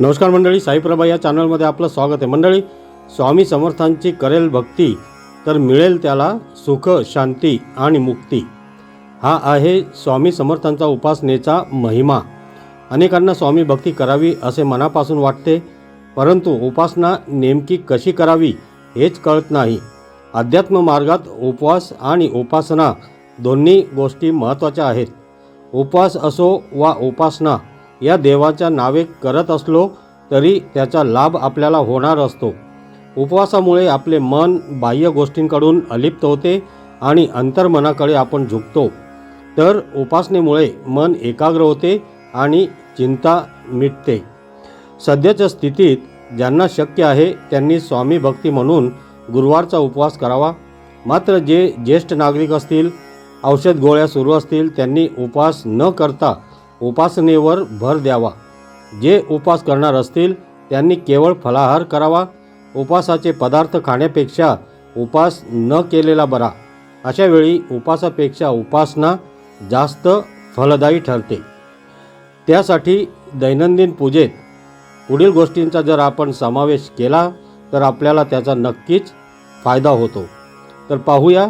नमस्कार मंडळी साईप्रभा या चॅनलमध्ये आपलं स्वागत आहे. मंडळी स्वामी समर्थांची करेल भक्ती तर मिळेल त्याला सुख शांती आणि मुक्ती. हा आहे स्वामी समर्थांचा उपासनेचा महिमा. अनेकांना स्वामी भक्ती करावी असे मनापासून वाटते परंतु उपासना नेमकी कशी करावी हेच कळत नाही. अध्यात्म मार्गात उपवास आणि उपासना दोन्ही गोष्टी महत्त्वाच्या आहेत. उपवास असो वा उपासना या देवाच्या नावे करत असलो तरी त्याचा लाभ आपल्याला होणार असतो. उपवासामुळे आपले मन बाह्य गोष्टींकडून अलिप्त होते आणि अंतर्मनाकडे आपण झुकतो. तर उपासनेमुळे मन एकाग्र होते आणि चिंता मिटते. सध्याच्या स्थितीत ज्यांना शक्य आहे त्यांनी स्वामी भक्ती म्हणून गुरुवारचा उपवास करावा. मात्र जे ज्येष्ठ नागरिक असतील औषध गोळ्या सुरू असतील त्यांनी उपवास न करता उपासनेवर भर द्यावा. जे उपवास करणार असतील त्यांनी केवळ फलाहार करावा. उपासाचे पदार्थ खाण्यापेक्षा उपास न केलेला बरा. अशा वेळी उपासापेक्षा उपासना जास्त फलदायी ठरते. त्यासाठी दैनंदिन पूजेत पुढील गोष्टींचा जर आपण समावेश केला तर आपल्याला त्याचा नक्कीच फायदा होतो. तर पाहूया.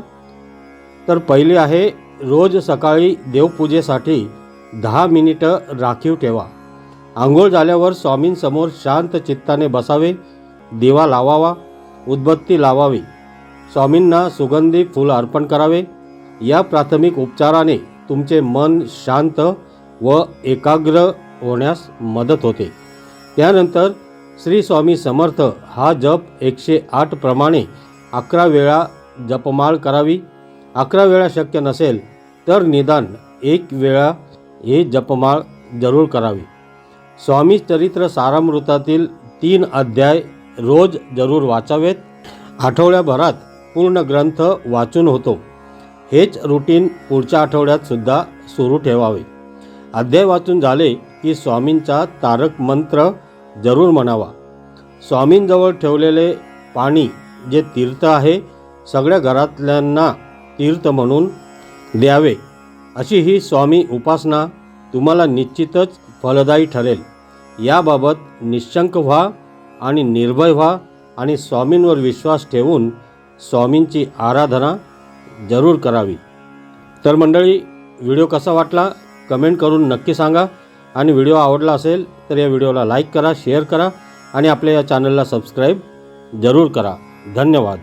तर पहिले आहे रोज सकाळी देवपूजेसाठी दहा मिनिटं राखीव ठेवा. आंघोळ झाल्यावर स्वामींसमोर शांत चित्ताने बसावे दिवा लावावा उदबत्ती लावावी. स्वामींना सुगंधी फूल अर्पण करावे. या प्राथमिक उपचाराने तुमचे मन शांत व एकाग्र होण्यास मदत होते. त्यानंतर श्री स्वामी समर्थ हा जप एकशे आठ प्रमाणे अकरा वेळा जपमाळ करावी. अकरा वेळा शक्य नसेल तर निदान एक वेळा हे जपमाळ जरूर करावी. स्वामी चरित्र सारामृतातील तीन अध्याय रोज जरूर वाचावेत. आठवड्याभरात पूर्ण ग्रंथ वाचून होतो. हेच रुटीन पुढच्या आठवड्यात सुद्धा सुरू ठेवावे. अध्याय वाचून झाले की स्वामींचा तारक मंत्र जरूर म्हणावा. स्वामींजवळ ठेवलेले पाणी जे तीर्थ आहे सगळ्या घरातल्यांना तीर्थ म्हणून द्यावे. अशी ही स्वामी उपासना तुम्हाला निश्चितच फलदायी ठरेल. याबाबत निशंक व्हा आणि निर्भय व्हा आणि स्वामींवर विश्वास ठेवून स्वामींची आराधना जरूर करावी. तर मंडळी व्हिडिओ कसा वाटला? कमेंट करून नक्की सांगा आणि व्हिडिओ आवडला असेल तर या व्हिडिओला लाईक करा शेअर करा आणि आपल्या या चॅनलला सबस्क्राईब जरूर करा. धन्यवाद.